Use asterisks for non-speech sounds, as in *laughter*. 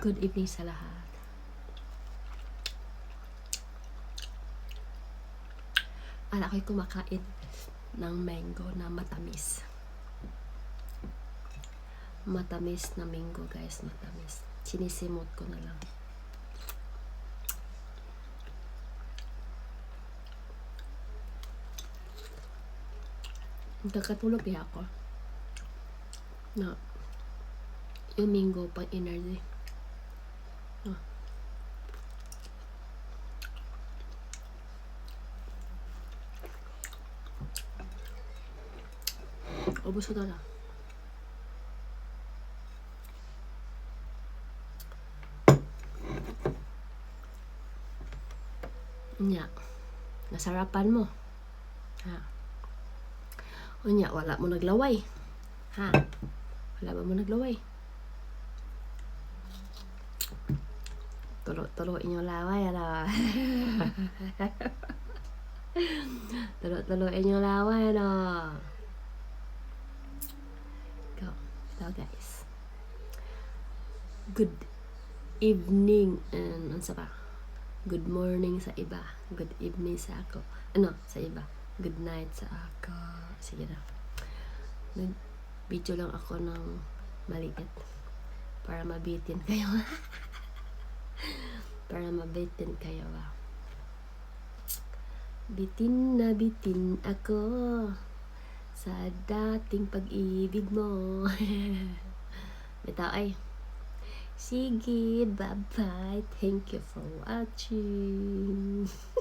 Good evening sa lahat. Ala ako'y kumakain ng mango na matamis. Matamis na mango guys, matamis. Sinisimot ko na lang. Nagkakatulog kaya ako. Na, yung mango pang energy. Ubus ko na lang. Nya, nasarapan mo. Ha. Unya, wala mo naglaway. Ha? Wala ba mo naglaway? Tulo-tulo inyong laway, ano? *laughs* Tulo-tulo inyong laway, ano? So, guys. Good evening. And, ano sa pa? Good morning sa iba. Good evening sa ako. Ano? Sa iba. Good night sa ako. Sige na. Nag-video lang ako ng maliit. Para mabitin kayo. *laughs* para mabitin kayo. Ah. Bitin na bitin ako sa dating pag-ibig mo. *laughs* Bitaw ay. Sige, bye-bye. Thank you for watching. *laughs*